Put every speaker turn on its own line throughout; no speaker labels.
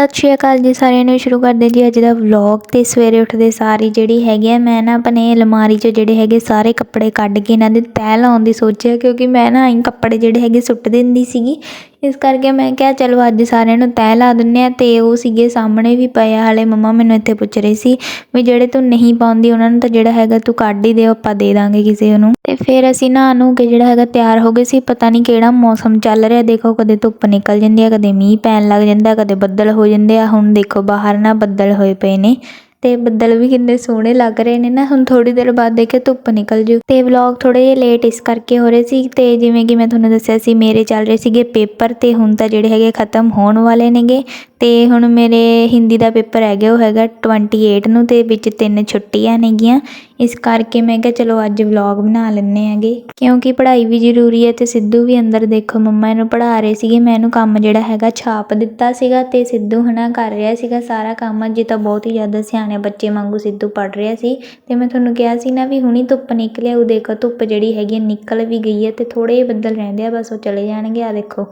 ਸਤਿ ਸ਼੍ਰੀ ਅਕਾਲ ਜੀ ਸਾਰਿਆਂ ਨੂੰ, ਸ਼ੁਰੂ ਕਰਦੇ ਜੀ ਅੱਜ ਦਾ ਵਲੌਗ ਤੇ ਸਵੇਰੇ ਉੱਠਦੇ ਸਾਰੀ ਜਿਹੜੀ ਹੈਗੀ ਆ, ਮੈਂ ਨਾ ਆਪਣੇ ਅਲਮਾਰੀ 'ਚ ਜਿਹੜੇ ਹੈਗੇ ਸਾਰੇ ਕੱਪੜੇ ਕੱਢ ਕੇ ਇਹਨਾਂ ਦੇ ਤਹਿ ਲਾਉਣ ਦੀ ਸੋਚਿਆ, ਕਿਉਂਕਿ ਮੈਂ ਨਾ ਆਈ ਕੱਪੜੇ ਜਿਹੜੇ ਹੈਗੇ ਸੁੱਟ ਦਿੰਦੀ ਸੀਗੀ ਇਸ ਕਰਕੇ ਮੈਂ ਕਿਹਾ, ਚਲੋ ਅੱਜ ਸਾਰਿਆਂ ਨੂੰ ਤਹਿ ਲਾ ਦਿੰਦੇ ਹਾਂ। ਅਤੇ ਉਹ ਸੀਗੇ ਸਾਹਮਣੇ ਵੀ ਪਏ ਆ। ਹਾਲੇ ਮੰਮਾ ਮੈਨੂੰ ਇੱਥੇ ਪੁੱਛ ਰਹੇ ਸੀ ਵੀ ਜਿਹੜੇ ਤੂੰ ਨਹੀਂ ਪਾਉਂਦੀ, ਉਹਨਾਂ ਨੂੰ ਤਾਂ ਜਿਹੜਾ ਹੈਗਾ ਤੂੰ ਕੱਢ ਹੀ ਦੇ ਆਪਾਂ ਦੇ ਦਾਂਗੇ ਕਿਸੇ ਨੂੰ। ਤੇ ਫਿਰ ਅਸੀਂ ਨਹਾ ਨੂੰ ਕੇ ਜਿਹੜਾ ਹੈਗਾ ਤਿਆਰ ਹੋ ਗਏ ਸੀ, ਪਤਾ ਨਹੀਂ ਕਿਹੜਾ ਮੌਸਮ ਚੱਲ ਰਿਹਾ। ਦੇਖੋ, ਕਦੇ ਧੁੱਪ ਨਿਕਲ ਜਾਂਦੀ ਆ, ਕਦੇ ਮੀਂਹ ਪੈਣ ਲੱਗ ਜਾਂਦਾ, ਕਦੇ ਬੱਦਲ ਹੋ ਜਾਂਦੇ ਆ। ਹੁਣ ਦੇਖੋ, ਬਾਹਰ ਨਾ ਬੱਦਲ ਹੋਏ ਪਏ ਨੇ। ਤੇ ਬੱਦਲ ਵੀ ਕਿੰਨੇ ਸੋਹਣੇ ਲੱਗ ਰਹੇ ਨੇ ਨਾ, ਹੁਣ ਥੋੜੀ ਦੇਰ ਬਾਅਦ ਦੇਖਿਆ ਧੁੱਪ ਨਿਕਲ ਜੂ। ਤੇ ਵਲੌਗ ਥੋੜੇ ਜਿਹਾ ਲੇਟ ਇਸ ਕਰਕੇ ਹੋ ਰਹੇ ਸੀ ਤੇ ਜਿਵੇਂ ਕਿ ਮੈਂ ਤੁਹਾਨੂੰ ਦੱਸਿਆ ਸੀ, ਮੇਰੇ ਚੱਲ ਰਹੇ ਸੀਗੇ ਪੇਪਰ ਤੇ ਹੁਣ ਤਾਂ ਜਿਹੜੇ ਹੈਗੇ ਖਤਮ ਹੋਣ ਵਾਲੇ ਨੇਗੇ। ਤੇ ਹੁਣ ਮੇਰੇ ਹਿੰਦੀ ਦਾ ਪੇਪਰ ਹੈਗਾ, ਉਹ ਹੈਗਾ 28 ਨੂੰ ਤੇ ਵਿੱਚ ਤਿੰਨ ਛੁੱਟੀਆਂ ਨੇਗੀਆਂ। ਇਸ ਕਰਕੇ ਮੈਂ ਕਿਹਾ ਚਲੋ ਅੱਜ ਵਲੌਗ ਬਣਾ ਲੈਂਦੇ ਹੈਗੇ। ਕਿਉਂਕਿ ਪੜ੍ਹਾਈ ਵੀ ਜ਼ਰੂਰੀ ਹੈ ਤੇ ਸਿੱਧੂ ਵੀ ਅੰਦਰ ਦੇਖੋ, ਮੰਮਾ ਇਹਨੂੰ ਪੜ੍ਹਾ ਰਹੇ ਸੀਗੇ, ਮੈਂ ਇਹਨੂੰ ਕੰਮ ਜਿਹੜਾ ਹੈਗਾ ਛਾਪ ਦਿੱਤਾ ਸੀਗਾ ਤੇ ਸਿੱਧੂ ਹਨਾ ਕਰ ਰਿਹਾ ਸੀਗਾ ਸਾਰਾ ਕੰਮ। ਅੱਜ ਤਾਂ ਬਹੁਤ ਹੀ ਜ਼ਿਆਦਾ ਸਿਆਣੇ ਬੱਚੇ ਵਾਂਗੂ ਸਿੱਧੂ ਪੜ੍ਹ ਰਿਹਾ ਸੀ ਤੇ ਮੈਂ ਤੁਹਾਨੂੰ ਕਿਹਾ ਸੀ ਨਾ ਵੀ ਹੁਣੀ ਧੁੱਪ ਨਿਕਲਿਆ ਉਹ ਦੇਖੋ ਧੁੱਪ ਜਿਹੜੀ ਹੈਗੀ ਹੈ ਨਿਕਲ ਵੀ ਗਈ ਹੈ ਤੇ ਥੋੜੇ ਜਿਹੇ ਬੱਦਲ ਰਹਿੰਦੇ ਆ, ਬਸ ਉਹ ਚਲੇ ਜਾਣਗੇ ਆ ਦੇਖੋ,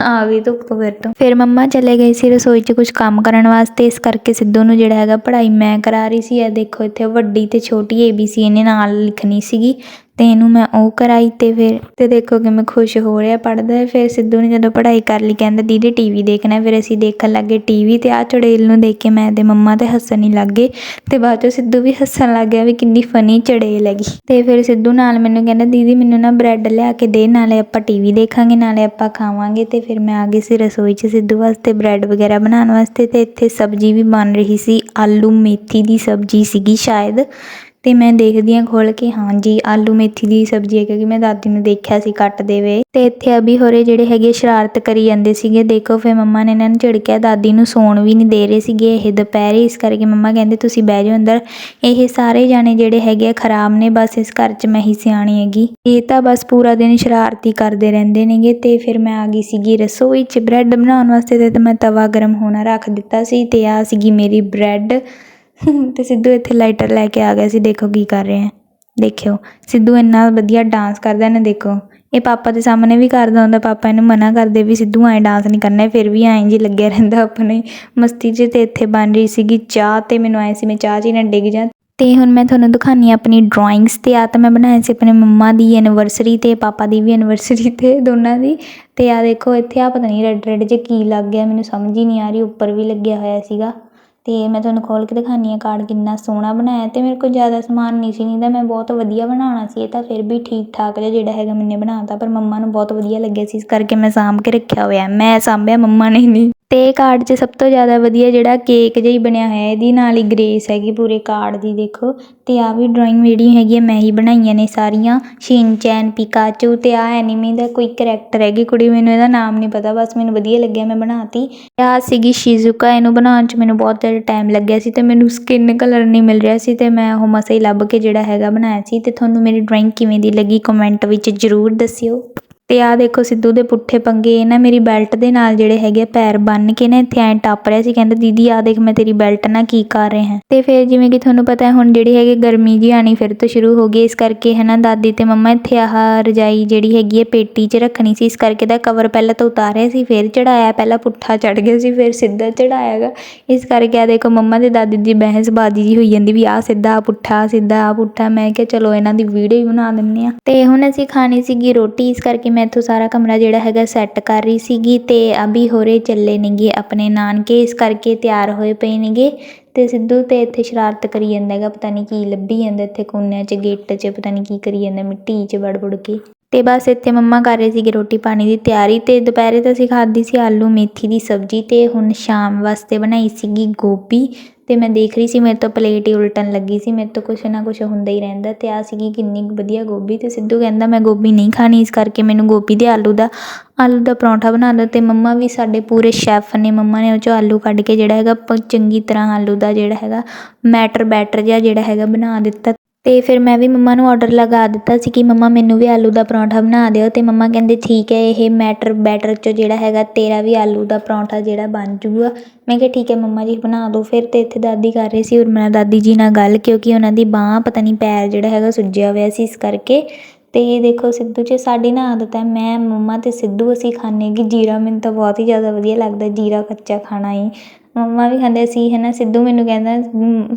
ਆ ਵੀ ਧੁੱਪ ਫਿਰ ਤੋਂ। ਫਿਰ ਮੰਮਾ ਚਲੇ ਗਏ ਸੀ ਰਸੋਈ 'ਚ ਕੁਝ ਕੰਮ ਕਰਨ ਵਾਸਤੇ, ਇਸ ਕਰਕੇ ਸਿੱਧੂ ਨੂੰ ਜਿਹੜਾ ਹੈਗਾ ਪੜ੍ਹਾਈ ਮੈਂ ਕਰਾ ਰਹੀ ਸੀ। ਆ ਦੇਖੋ ਇੱਥੇ ਵੱਡੀ ਤੇ ਛੋਟੀ ਏਬੀਸੀ ਇਹਨੇ ਨਾਲ ਲਿਖਣੀ ਸੀਗੀ ਤੇ ਇਹਨੂੰ ਮੈਂ ਉਹ ਕਰਾਈ ਤੇ ਫਿਰ, ਤੇ ਦੇਖੋ ਕਿ ਮੈਂ ਖੁਸ਼ ਹੋ ਰਿਹਾ ਪੜਦਾ ਹੈ। ਫਿਰ ਸਿੱਧੂ ਨੇ ਜਦੋਂ ਪੜ੍ਹਾਈ ਕਰ ਲਈ, ਕਹਿੰਦਾ, ਦੀਦੀ ਟੀਵੀ ਦੇਖਣਾ ਫਿਰ ਅਸੀਂ ਦੇਖਣ ਲੱਗੇ ਟੀਵੀ ਤੇ ਆ ਚੜੇਲ ਨੂੰ ਦੇਖ ਕੇ ਮੈਂ ਤੇ ਮੰਮਾ ਤੇ ਹੱਸਣ ਹੀ ਲੱਗੇ ਤੇ ਬਾਅਦ ਚੋਂ ਸਿੱਧੂ ਵੀ ਹੱਸਣ ਲੱਗ ਗਿਆ ਵੀ ਕਿੰਨੀ ਫਨੀ ਚੜੇਲ ਹੈਗੀ। ਤੇ ਫਿਰ ਸਿੱਧੂ ਨਾਲ ਮੈਨੂੰ ਕਹਿੰਦਾ, ਦੀਦੀ, ਮੈਨੂੰ ਨਾ ਬ੍ਰੈਡ ਲਿਆ ਕੇ ਦੇ, ਨਾਲੇ ਆਪਾਂ ਟੀਵੀ ਦੇਖਾਂਗੇ, ਨਾਲੇ ਆਪਾਂ ਖਾਵਾਂਗੇ। ਤੇ ਫਿਰ ਮੈਂ ਆ ਗਈ ਸੀ ਰਸੋਈ 'ਚ ਸਿੱਧੂ ਵਾਸਤੇ ਬ੍ਰੈਡ ਵਗੈਰਾ ਬਣਾਉਣ ਵਾਸਤੇ ਤੇ ਇੱਥੇ ਸਬਜ਼ੀ ਵੀ ਬਣ ਰਹੀ ਸੀ, ਆਲੂ ਮੇਥੀ ਦੀ ਸਬਜ਼ੀ ਸੀਗੀ ਸ਼ਾਇਦ। ਅਤੇ ਮੈਂ ਦੇਖਦੀ ਹਾਂ ਖੋਲ ਕੇ ਹਾਂਜੀ ਆਲੂ ਮੇਥੀ ਦੀ ਸਬਜ਼ੀ ਹੈ ਕਿਉਂਕਿ ਮੈਂ ਦਾਦੀ ਨੂੰ ਦੇਖਿਆ ਸੀ ਕੱਟਦੇ ਵੇ। ਅਤੇ ਇੱਥੇ ਅਭੀ ਹੋਰੇ ਜਿਹੜੇ ਹੈਗੇ ਸ਼ਰਾਰਤ ਕਰੀ ਜਾਂਦੇ ਸੀਗੇ। ਦੇਖੋ ਫਿਰ ਮੰਮਾ ਨੇ ਇਹਨਾਂ ਨੂੰ ਝਿੜਕਿਆ, ਦਾਦੀ ਨੂੰ ਸੌਣ ਵੀ ਨਹੀਂ ਦੇ ਰਹੇ ਸੀਗੇ ਇਹ ਦੁਪਹਿਰੇ। ਇਸ ਕਰਕੇ ਮੰਮਾ ਕਹਿੰਦੇ, ਤੁਸੀਂ ਬਹਿ ਜਾਓ ਅੰਦਰ। ਇਹ ਸਾਰੇ ਜਾਣੇ ਜਿਹੜੇ ਹੈਗੇ ਆ ਖਰਾਬ ਨੇ, ਬਸ ਇਸ ਘਰ 'ਚ ਮੈਂ ਹੀ ਸਿਆਣੀ ਹੈਗੀ। ਇਹ ਤਾਂ ਬਸ ਪੂਰਾ ਦਿਨ ਸ਼ਰਾਰਤੀ ਕਰਦੇ ਰਹਿੰਦੇ ਨੇਗੇ। ਤੇ ਫਿਰ ਮੈਂ ਆ ਗਈ ਸੀਗੀ ਰਸੋਈ 'ਚ ਬ੍ਰੈਡ ਬਣਾਉਣ ਵਾਸਤੇ ਤੇ ਮੈਂ ਤਵਾ ਗਰਮ ਹੋਣਾ ਰੱਖ ਦਿੱਤਾ ਸੀ ਤੇ ਆ ਸੀਗੀ ਮੇਰੀ ਬ੍ਰੈਡ। ਤੇ ਸਿੱਧੂ ਇੱਥੇ ਲਾਈਟਰ ਲੈ ਕੇ ਆ ਗਿਆ ਸੀ, ਦੇਖੋ ਕੀ ਕਰ ਰਹੇ ਹੈ ਦੇਖਿਓ, ਸਿੱਧੂ ਇੰਨਾ ਵਧੀਆ ਡਾਂਸ ਕਰਦਾ ਨਾ, ਦੇਖੋ। ਇਹ ਪਾਪਾ ਦੇ ਸਾਹਮਣੇ ਵੀ ਕਰਦਾ ਹੁੰਦਾ, ਪਾਪਾ ਇਹਨੂੰ ਮਨਾ ਕਰਦੇ ਵੀ ਸਿੱਧੂ ਐਂ ਡਾਂਸ ਨਹੀਂ ਕਰਨਾ ਫਿਰ ਵੀ ਐਂ ਜੀ ਲੱਗਿਆ ਰਹਿੰਦਾ ਆਪਣੇ। ਮਸਤੀ 'ਚ ਤੇ ਇੱਥੇ ਬਣ ਰਹੀ ਸੀਗੀ ਚਾਹ ਤੇ ਮੈਨੂੰ ਐਂ ਸੀ, ਮੈਂ ਚਾਹ 'ਚ ਹੀ ਨਾ ਡਿੱਗ ਜਾ। ਤੇ ਹੁਣ ਮੈਂ ਤੁਹਾਨੂੰ ਦਿਖਾਨੀ ਆਪਣੀ ਡਰਾਇੰਗਸ ਤੇ ਆ ਤਾਂ ਮੈਂ ਬਣਾਏ ਸੀ ਆਪਣੇ ਮੰਮਾ ਦੀ ਐਨੀਵਰਸਰੀ ਤੇ, ਪਾਪਾ ਦੀ ਵੀ ਐਨੀਵਰਸਰੀ ਤੇ, ਦੋਨਾਂ ਦੀ। ਤੇ ਆ ਦੇਖੋ, ਇੱਥੇ ਆ ਪਤਾ ਨਹੀਂ ਰੈੱਡ ਰੈੱਡ ਜੇ ਕੀ ਲੱਗ ਗਿਆ, ਮੈਨੂੰ ਸਮਝ ਹੀ ਨਹੀਂ ਆ ਰਹੀ, ਉੱਪਰ ਵੀ ਲੱਗਿਆ ਹੋਇਆ ਸੀਗਾ। ਅਤੇ ਮੈਂ ਤੁਹਾਨੂੰ ਖੋਲ੍ਹ ਕੇ ਦਿਖਾਉਂਦੀ ਹਾਂ ਕਾਰਡ ਕਿੰਨਾ ਸੋਹਣਾ ਬਣਾਇਆ ਅਤੇ ਮੇਰੇ ਕੋਲ ਜ਼ਿਆਦਾ ਸਮਾਨ ਨਹੀਂ ਸੀ ਨਹੀਂ ਤਾਂ ਮੈਂ ਬਹੁਤ ਵਧੀਆ ਬਣਾਉਣਾ ਸੀ, ਇਹ ਤਾਂ ਫਿਰ ਵੀ ਠੀਕ ਠਾਕ ਜਿਹਾ ਜਿਹੜਾ ਹੈਗਾ ਮੈਨੇ ਬਣਾ ਤਾ ਪਰ ਮੰਮਾ ਨੂੰ ਬਹੁਤ ਵਧੀਆ ਲੱਗਿਆ ਸੀ, ਇਸ ਕਰਕੇ ਮੈਂ ਸਾਂਭ ਕੇ ਰੱਖਿਆ ਹੋਇਆ, ਮੈਂ ਸਾਂਭਿਆ ਮੰਮਾ ਨੇ ਨਹੀਂ ਅਤੇ ਕਾਰਡ 'ਚ ਸਭ ਤੋਂ ਜ਼ਿਆਦਾ ਵਧੀਆ ਜਿਹੜਾ ਕੇਕ ਜਿਹਾ ਹੀ ਬਣਿਆ ਹੋਇਆ, ਇਹਦੀ ਨਾਲ ਹੀ ਗ੍ਰੇਸ ਹੈਗੀ ਪੂਰੇ ਕਾਰਡ ਦੀ, ਦੇਖੋ। ਅਤੇ ਆਹ ਵੀ ਡਰਾਇੰਗ ਜਿਹੜੀ ਹੈਗੀ ਮੈਂ ਹੀ ਬਣਾਈਆਂ ਨੇ ਸਾਰੀਆਂ। ਸ਼ਿਨਚੈਨ ਪਿਕਾਚੂ ਅਤੇ ਆਹ ਐਨੀਮੀ ਦਾ ਕੋਈ ਕਰੈਕਟਰ ਹੈਗੀ ਕੁੜੀ, ਮੈਨੂੰ ਇਹਦਾ ਨਾਮ ਨਹੀਂ ਪਤਾ, ਬਸ ਮੈਨੂੰ ਵਧੀਆ ਲੱਗਿਆ, ਮੈਂ ਬਣਾਤੀ। ਆਹ ਸੀਗੀ ਸ਼ਿਜ਼ੂਕਾ ਇਹਨੂੰ ਬਣਾਉਣ 'ਚ ਮੈਨੂੰ ਬਹੁਤ ਜ਼ਿਆਦਾ ਟਾਈਮ ਲੱਗਿਆ ਸੀ ਅਤੇ ਮੈਨੂੰ ਸਕਿਨ ਕਲਰ ਨਹੀਂ ਮਿਲ ਰਿਹਾ ਸੀ ਅਤੇ ਮੈਂ ਉਹ ਮਸਾ ਹੀ ਲੱਭ ਕੇ ਜਿਹੜਾ ਹੈਗਾ ਬਣਾਇਆ ਸੀ। ਅਤੇ ਤੁਹਾਨੂੰ ਮੇਰੀ ਡਰਾਇੰਗ ਕਿਵੇਂ ਦੀ ਲੱਗੀ ਕਮੈਂਟ ਵਿੱਚ ਜ਼ਰੂਰ ਦੱਸਿਓ। ਤੇ ਆ ਦੇਖੋ ਸਿੱਧੂ ਦੇ ਪੁੱਠੇ ਪੰਗੇ, ਇਹ ਨਾ ਮੇਰੀ ਬੈਲਟ ਦੇ ਨਾਲ ਜਿਹੜੇ ਹੈਗੇ ਪੈਰ ਬੰਨ ਕੇ ਨਾ ਇੱਥੇ ਐਂ ਟੱਪ ਰਿਹਾ ਸੀ, ਕਹਿੰਦਾ, ਦੀਦੀ ਆ ਦੇਖ, ਮੈਂ ਤੇਰੀ ਬੈਲਟ ਨਾਲ ਕੀ ਕਰ ਰਿਹਾ ਹਾਂ? ਤੇ ਫਿਰ ਜਿਵੇਂ ਕਿ ਤੁਹਾਨੂੰ ਪਤਾ ਹੈ, ਹੁਣ ਜਿਹੜੀ ਹੈਗੀ ਗਰਮੀ ਜੀ ਆਣੀ ਫਿਰ ਤੋਂ ਸ਼ੁਰੂ ਹੋ ਗਈ, ਇਸ ਕਰਕੇ ਹਨਾ ਦਾਦੀ ਤੇ ਮੰਮਾ ਇੱਥੇ ਆਹ ਰਜਾਈ ਜਿਹੜੀ ਹੈਗੀ ਹੈ ਪੇਟੀ 'ਚ ਰੱਖਣੀ ਸੀ, ਇਸ ਕਰਕੇ ਦਾ ਕਵਰ ਪਹਿਲਾਂ ਤਾਂ ਉਤਾਰਿਆ ਸੀ, ਫਿਰ ਚੜਾਇਆ ਪਹਿਲਾਂ ਪੁੱਠਾ ਚੜ ਗਿਆ ਸੀ, ਫਿਰ ਸਿੱਧਾ ਚੜਾਇਆਗਾ ਇਸ ਕਰਕੇ ਆ ਦੇਖੋ ਮੰਮਾ ਤੇ ਦਾਦੀ ਦੀ ਬਹਿਸ ਬਾਜੀ ਜੀ ਹੋਈ ਜਾਂਦੀ ਵੀ ਆ ਸਿੱਧਾ ਆ ਪੁੱਠਾ ਸਿੱਧਾ ਆ ਪੁੱਠਾ, ਮੈਂ ਕਿਹਾ, ਚਲੋ, ਇਹਨਾਂ ਦੀ ਵੀਡੀਓ ਹੀ ਬਣਾ ਦਿੰਨੇ ਆ ਤੇ ਹੁਣ ਅਸੀਂ ਖਾਣੀ ਸੀਗੀ ਰੋਟੀ, ਇਸ ਕਰਕੇ ਮੈਂ ਇੱਥੋਂ ਸਾਰਾ ਕਮਰਾ ਜਿਹੜਾ ਹੈਗਾ ਸੈੱਟ ਕਰ ਰਹੀ ਸੀਗੀ ਤੇ ਅਭੀ ਹੋਰੇ ਚੱਲੇ ਨੇਗੇ ਆਪਣੇ ਨਾਨਕੇ, ਇਸ ਕਰਕੇ ਤਿਆਰ ਹੋਏ ਪਏ ਨੇਗੇ ਤੇ ਸਿੱਧੂ ਤੇ ਇੱਥੇ ਸ਼ਰਾਰਤ ਕਰੀ ਜਾਂਦਾ ਹੈਗਾ, ਪਤਾ ਨਹੀਂ ਕੀ ਲੱਭੀ ਜਾਂਦਾ ਇੱਥੇ ਕੋਨਿਆਂ 'ਚ, ਗੇਟ 'ਚ, ਪਤਾ ਨਹੀਂ ਕੀ ਕਰੀ ਜਾਂਦਾ, ਮਿੱਟੀ 'ਚ ਵੜ ਵੜ ਕੇ। ਤੇ ਬਸ ਇੱਥੇ ਮੰਮਾ ਕਰ ਰਹੇ ਸੀਗੇ ਰੋਟੀ ਪਾਣੀ ਦੀ ਤਿਆਰੀ ਤੇ ਦੁਪਹਿਰੇ ਤਾਂ ਅਸੀਂ ਖਾਧੀ ਸੀ ਆਲੂ, ਮੇਥੀ ਦੀ ਸਬਜ਼ੀ ਤੇ ਹੁਣ ਸ਼ਾਮ ਵਾਸਤੇ ਬਣਾਈ ਸੀਗੀ ਗੋਭੀ। ਅਤੇ ਮੈਂ ਦੇਖ ਰਹੀ ਸੀ, ਮੇਰੇ ਤੋਂ ਪਲੇਟ ਹੀ ਉਲਟਣ ਲੱਗੀ ਸੀ, ਮੇਰੇ ਤੋਂ ਕੁਛ ਨਾ ਕੁਛ ਹੁੰਦਾ ਹੀ ਰਹਿੰਦਾ ਅਤੇ ਆਹ ਸੀਗੀ ਕਿੰਨੀ ਕੁ ਵਧੀਆ ਗੋਭੀ ਅਤੇ ਸਿੱਧੂ ਕਹਿੰਦਾ ਮੈਂ ਗੋਭੀ ਨਹੀਂ ਖਾਣੀ, ਇਸ ਕਰਕੇ ਮੈਨੂੰ ਗੋਭੀ ਦੇ ਆਲੂ ਦਾ ਆਲੂ ਦਾ ਪਰੌਂਠਾ ਬਣਾ ਦਿਓ ਅਤੇ ਮੰਮਾ ਵੀ ਸਾਡੇ ਪੂਰੇ ਸ਼ੈਫ ਨੇ, ਮੰਮਾ ਨੇ ਉਹ 'ਚੋਂ ਆਲੂ ਕੱਢ ਕੇ ਜਿਹੜਾ ਹੈਗਾ ਪ ਚੰਗੀ ਤਰ੍ਹਾਂ ਆਲੂ ਦਾ ਜਿਹੜਾ ਹੈਗਾ ਮੈਟਰ ਬੈਟਰ ਜਿਹਾ ਜਿਹੜਾ ਹੈਗਾ ਬਣਾ ਦਿੱਤਾ ਅਤੇ ਫਿਰ ਮੈਂ ਵੀ ਮੰਮਾ ਨੂੰ ਔਡਰ ਲਗਾ ਦਿੱਤਾ ਸੀ ਕਿ ਮੰਮਾ ਮੈਨੂੰ ਵੀ ਆਲੂ ਦਾ ਪਰੌਂਠਾ ਬਣਾ ਦਿਓ ਅਤੇ ਮੰਮਾ ਕਹਿੰਦੇ ਠੀਕ ਹੈ, ਇਹ ਮੈਟਰ ਬੈਟਰ 'ਚੋਂ ਜਿਹੜਾ ਹੈਗਾ ਤੇਰਾ ਵੀ ਆਲੂ ਦਾ ਪਰੌਂਠਾ ਜਿਹੜਾ ਬਣ ਜੂਗਾ ਮੈਂ ਕਿਹਾ ਠੀਕ ਹੈ ਮੰਮਾ ਜੀ, ਬਣਾ ਦਿਓ। ਫਿਰ ਤੇ ਇੱਥੇ ਦਾਦੀ ਕਰ ਰਹੀ ਸੀ ਉਰਮਲਾ ਦਾਦੀ ਜੀ ਨਾਲ ਗੱਲ ਕਿਉਂਕਿ ਉਹਨਾਂ ਦੀ ਬਾਂਹ ਪਤਾ ਨਹੀਂ ਪੈਰ ਜਿਹੜਾ ਹੈਗਾ ਸੁੱਜਿਆ ਹੋਇਆ ਸੀ ਇਸ ਕਰਕੇ। ਅਤੇ ਇਹ ਦੇਖੋ ਸਿੱਧੂ 'ਚ ਸਾਡੀ ਨਾ ਆਦਤ ਹੈ, ਮੈਂ, ਮੰਮਾ ਅਤੇ ਸਿੱਧੂ ਅਸੀਂ ਖਾਂਦੇ ਕਿ ਜੀਰਾ ਮੈਨੂੰ ਤਾਂ ਬਹੁਤ ਹੀ ਜ਼ਿਆਦਾ ਵਧੀਆ ਲੱਗਦਾ, ਜੀਰਾ ਕੱਚਾ ਖਾਣਾ ਹੀ। ਮੰਮਾ ਵੀ ਖਾਂਦੇ ਸੀ, ਹੈ ਨਾ, ਸਿੱਧੂ ਮੈਨੂੰ ਕਹਿੰਦਾ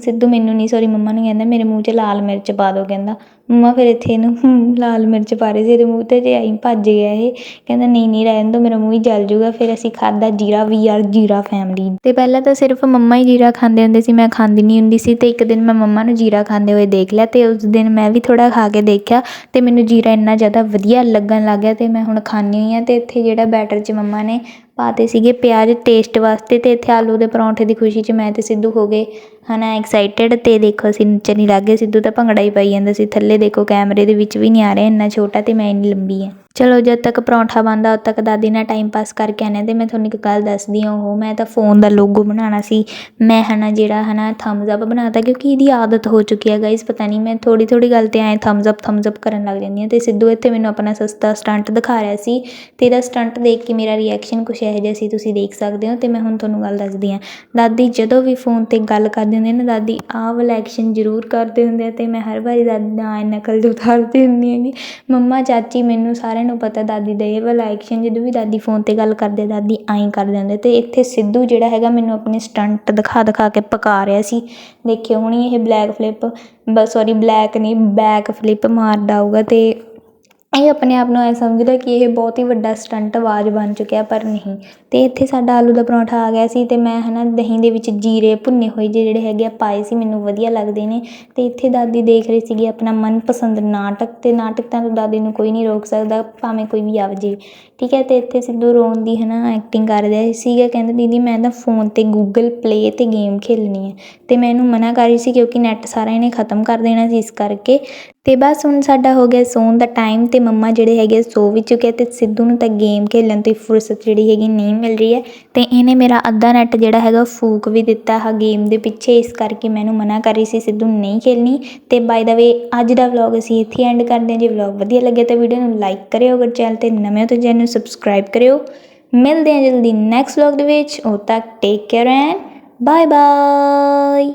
ਸਿੱਧੂ ਮੈਨੂੰ ਨਹੀਂ ਸੋਰੀ ਮੰਮਾ ਨੂੰ ਕਹਿੰਦਾ, ਮੇਰੇ ਮੂੰਹ 'ਚ ਲਾਲ ਮਿਰਚ ਪਾ ਦਿਓ ਕਹਿੰਦਾ। ਮੰਮਾ ਫਿਰ ਇੱਥੇ ਇਹਨੂੰ ਲਾਲ ਮਿਰਚ ਪਾ ਰਹੇ ਸੀ, ਇਹਦੇ ਮੂੰਹ 'ਤੇ ਜੇ ਆਈ ਭੱਜ ਗਿਆ ਇਹ। ਕਹਿੰਦਾ, ਨਹੀਂ ਨਹੀਂ, ਰਹਿਣ ਦਿਓ ਮੇਰਾ ਮੂੰਹ ਹੀ ਜਲ ਜੂਗਾ, ਫਿਰ ਅਸੀਂ ਖਾਦਾ ਜੀਰਾ, ਵੀ ਆਰ ਜੀਰਾ ਫੈਮਲੀ ਤੇ ਪਹਿਲਾਂ ਤਾਂ ਸਿਰਫ ਮੰਮਾ ਹੀ ਜੀਰਾ ਖਾਂਦੇ ਹੁੰਦੇ ਸੀ, ਮੈਂ ਖਾਂਦੀ ਨਹੀਂ ਹੁੰਦੀ ਸੀ, ਤੇ ਇੱਕ ਦਿਨ ਮੈਂ ਮੰਮਾ ਨੂੰ ਜੀਰਾ ਖਾਂਦੇ ਹੋਏ ਦੇਖ ਲਿਆ, ਤੇ ਉਸ ਦਿਨ ਮੈਂ ਵੀ ਥੋੜਾ ਖਾ ਕੇ ਦੇਖਿਆ, ਤੇ ਮੈਨੂੰ ਜੀਰਾ ਇੰਨਾ ਜ਼ਿਆਦਾ ਵਧੀਆ ਲੱਗਣ ਲੱਗ ਗਿਆ, ਤੇ ਮੈਂ ਹੁਣ ਖਾਂਦੀ ਹੋਈ ਹਾਂ, ਤੇ ਇੱਥੇ ਜਿਹੜਾ ਬੈਟਰ 'ਚ ਮੰਮਾ ਨੇ ਪਾਤੇ ਸੀਗੇ ਪਿਆਜ਼ ਟੇਸਟ ਵਾਸਤੇ ਅਤੇ ਇੱਥੇ ਆਲੂ ਦੇ ਪਰੌਂਠੇ ਦੀ ਖੁਸ਼ੀ 'ਚ ਮੈਂ ਤੇ ਸਿੱਧੂ ਹੋ ਗਏ। ਹਨਾ ਐਕਸਾਈਟਿਡ ਤੇ ਦੇਖੋ ਅਸੀਂ ਨੱਚਣ ਹੀ ਲੱਗ ਗਏ, ਸਿੱਧੂ ਤਾਂ ਭੰਗੜਾ ਹੀ ਪਾਈ ਜਾਂਦਾ ਸੀ। ਥੱਲੇ ਦੇਖੋ ਕੈਮਰੇ ਦੇ ਵਿੱਚ ਵੀ ਨਹੀਂ ਆ ਰਿਹਾ, ਇੰਨਾ ਛੋਟਾ ਤੇ ਮੈਂ ਇੰਨੀ ਲੰਬੀ ਆ। ਚਲੋ ਜਦ ਤੱਕ ਪਰੌਂਠਾ ਬਣਦਾ, ਉਦ ਤੱਕ ਦਾਦੀ ਨਾਲ ਟਾਈਮ ਪਾਸ ਕਰਕੇ ਆਨੇ ਤੇ ਮੈਂ ਤੁਹਾਨੂੰ ਇੱਕ ਗੱਲ ਦੱਸਦੀ ਹਾਂ, ਉਹ ਮੈਂ ਤਾਂ ਫੋਨ ਦਾ ਲੋਗੋ ਬਣਾਉਣਾ ਸੀ। ਮੈਂ ਹਨਾ ਜਿਹੜਾ ਹਨਾ ਥੰਬਸ ਅਪ ਬਣਾਤਾ, ਕਿਉਂਕਿ ਇਹਦੀ ਆਦਤ ਹੋ ਚੁੱਕੀ ਹੈ ਗਾਇਸ ਪਤਾ ਨਹੀਂ ਮੈਂ ਥੋੜੀ ਥੋੜੀ ਗੱਲ ਤੇ ਆਏ ਥੰਬਸ ਅਪ ਥੰਬਸ ਅਪ ਕਰਨ ਲੱਗ ਜਾਂਦੀ ਹਾਂ ਤੇ ਸਿੱਧੂ ਇੱਥੇ ਮੈਨੂੰ ਆਪਣਾ ਸਸਤਾ ਸਟੰਟ ਦਿਖਾ ਰਿਹਾ ਸੀ ਤੇ ਇਹਦਾ ਸਟੰਟ ਦੇਖ ਕੇ ਮੇਰਾ ਰਿਐਕਸ਼ਨ ਕੁਛ ਇਹੋ ਜਿਹਾ ਸੀ, ਤੁਸੀਂ ਦੇਖ ਸਕਦੇ ਹੋ ਤੇ ਮੈਂ ਹੁਣ ਤੁਹਾਨੂੰ ਗੱਲ ਦੱਸਦੀ ਹਾਂ। ਦਾਦੀ ਜਦੋਂ ਵੀ ਫੋਨ ਤੇ ਗੱਲ ਕਰਦੇ ਹੁੰਦੇ ਨਾ, ਦਾਦੀ ਆਹ ਵਾਲਾ ਐਕਸ਼ਨ ਜ਼ਰੂਰ ਕਰਦੇ ਹੁੰਦੇ ਆ ਅਤੇ ਮੈਂ ਹਰ ਵਾਰੀ ਦਾਦੀ ਦਾ ਐਂ ਨਕਲ ਜਿਹੀ ਉਤਾਰਦੀ ਹੁੰਦੀ ਹੈਗੀ। ਮੰਮਾ, ਚਾਚੀ ਮੈਨੂੰ ਸਾਰਿਆਂ ਨੂੰ ਪਤਾ ਦਾਦੀ ਦਾ ਇਹ ਵਾਲਾ ਐਕਸ਼ਨ ਜਦੋਂ ਵੀ ਦਾਦੀ ਫੋਨ ਤੇ ਗੱਲ ਕਰਦੇ, ਦਾਦੀ ਐਂ ਕਰਦੇ ਹੁੰਦੇ। ਅਤੇ ਇੱਥੇ ਸਿੱਧੂ ਜਿਹੜਾ ਹੈਗਾ ਮੈਨੂੰ ਆਪਣੇ ਸਟੰਟ ਦਿਖਾ ਦਿਖਾ ਕੇ ਪਕਾ ਰਿਹਾ ਸੀ। ਦੇਖਿਓ ਹੁਣੀ ਇਹ ਬਲੈਕ ਫਲਿੱਪ ਬ ਸੋਰੀ ਬਲੈਕ ਨਹੀਂ ਬੈਕ ਫਲਿੱਪ ਮਾਰਦਾ ਆਊਗਾ ਅਤੇ ਇਹ ਆਪਣੇ ਆਪ ਨੂੰ ਐਂ ਸਮਝਦਾ ਕਿ ਇਹ ਬਹੁਤ ਹੀ ਵੱਡਾ ਸਟੰਟ ਆਵਾਜ਼ ਬਣ ਚੁੱਕਿਆ, ਪਰ ਨਹੀਂ। ਅਤੇ ਇੱਥੇ ਸਾਡਾ ਆਲੂ ਦਾ ਪਰੌਂਠਾ ਆ ਗਿਆ ਸੀ ਅਤੇ ਮੈਂ ਹੈ ਨਾ ਦਹੀਂ ਦੇ ਵਿੱਚ ਜੀਰੇ ਭੁੰਨੇ ਹੋਏ ਜਿਹੇ ਜਿਹੜੇ ਹੈਗੇ ਆ ਪਾਏ ਸੀ, ਮੈਨੂੰ ਵਧੀਆ ਲੱਗਦੇ ਨੇ। ਅਤੇ ਇੱਥੇ ਦਾਦੀ ਦੇਖ ਰਹੀ ਸੀਗੀ ਆਪਣਾ ਮਨਪਸੰਦ ਨਾਟਕ ਅਤੇ ਨਾਟਕ ਤਾਂ ਦਾਦੀ ਨੂੰ ਕੋਈ ਨਹੀਂ ਰੋਕ ਸਕਦਾ, ਭਾਵੇਂ ਕੋਈ ਵੀ ਆਵੇ ਜੇ। ਠੀਕ ਹੈ ਅਤੇ ਇੱਥੇ ਸਿੱਧੂ ਰੋਣ ਦੀ ਹੈ ਨਾ ਐਕਟਿੰਗ ਕਰ ਰਿਹਾ ਸੀਗਾ, ਕਹਿੰਦਾ ਦੀਦੀ ਮੈਂ ਤਾਂ ਫੋਨ ਤੇ ਗੂਗਲ ਪਲੇ ਤੇ ਗੇਮ ਖੇਲਣੀ ਹੈ। ਅਤੇ ਮੈਂ ਇਹਨੂੰ ਮਨਾ ਕਰ ਰਹੀ ਸੀ ਕਿਉਂਕਿ ਨੈੱਟ ਸਾਰਾ ਇਹਨੇ ਖਤਮ ਕਰ ਦੇਣਾ ਸੀ ਇਸ ਕਰਕੇ। ਤੇ ਬਸ ਹੁਣ ਸਾਡਾ ਹੋ ਗਿਆ ਸੌਣ ਦਾ ਟਾਈਮ ਤੇ ਮੰਮਾ ਜਿਹੜੇ ਹੈਗੇ ਸੋ ਵੀ ਚੁੱਕੇ ਤੇ ਸਿੱਧੂ ਨੂੰ ਤਾਂ ਗੇਮ ਖੇਲਣ ਦੀ ਫੁਰਸਤ ਜਿਹੜੀ ਹੈਗੀ ਨਹੀਂ ਮਿਲ ਰਹੀ ਹੈ। ਤੇ ਇਹਨੇ ਮੇਰਾ ਅੱਧਾ ਨੈਟ ਜਿਹੜਾ ਹੈਗਾ ਫੂਕ ਵੀ ਦਿੱਤਾ ਹੈ ਗੇਮ ਦੇ ਪਿੱਛੇ, ਇਸ ਕਰਕੇ ਮੈਨੂੰ ਮਨਾ ਕਰ ਰਹੀ ਸੀ, ਸਿੱਧੂ ਨਹੀਂ ਖੇਲਣੀ। ਤੇ ਬਾਈ ਦਾ ਵੇ ਅੱਜ ਦਾ ਵਲੌਗ ਅਸੀਂ ਇੱਥੇ ਐਂਡ ਕਰਦੇ ਹਾਂ। ਜੇ ਵਲੌਗ ਵਧੀਆ ਲੱਗੇ ਤਾਂ ਵੀਡੀਓ ਨੂੰ ਲਾਈਕ ਕਰਿਓ ਅਗਰ ਚੈਨਲ ਤੇ ਨਵੇਂ ਹੋ ਤਾਂ ਚੈਨਲ ਨੂੰ ਸਬਸਕ੍ਰਾਈਬ ਕਰਿਓ। ਮਿਲਦੇ ਹਾਂ ਜਲਦੀ ਨੈਕਸਟ ਵਲੌਗ ਦੇ ਵਿੱਚ। ਉਦੋਂ ਤੱਕ take care and bye bye